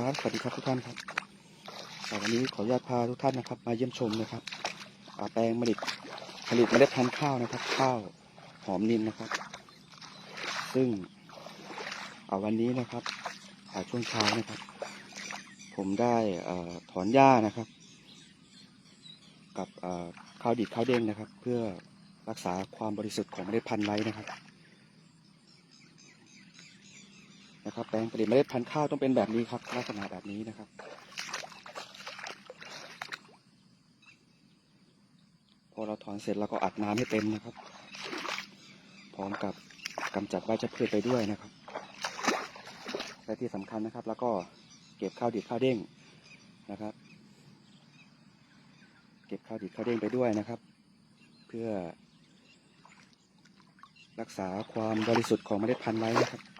ครับ สวัสดีครับทุกท่านครับวันนี้ขออนุญาตพาทุกท่านนะครับ มาเยี่ยมชมนะครับแปลงผลิตผลิตเมล็ดพันธุ์ข้าวนะครับ ข้าวหอมนินนะครับ ซึ่งวันนี้นะครับช่วงเช้านะครับ ผมได้อถอนหญ้านะครับ กับข้าวดิบข้าวเด้งนะครับ เพื่อรักษาความบริสุทธิ์ของเมล็ดพันธุ์ไว้นะครับ นะครับแปลงผลิตเมล็ดพันธุ์ข้าวต้องเป็นแบบนี้ครับ ลักษณะแบบนี้นะครับ พอเราถอนเสร็จเราก็อัดน้ำให้เต็มนะครับ พร้อมกับกำจัดวัชพืชไปด้วยนะครับและที่สำคัญนะครับ แล้วก็เก็บข้าวดิบข้าวเด้งนะครับ เก็บข้าวดิบข้าวเด้งไปด้วยนะครับ เพื่อรักษาความบริสุทธิ์ของเมล็ดพันธุ์ไว้นะครับ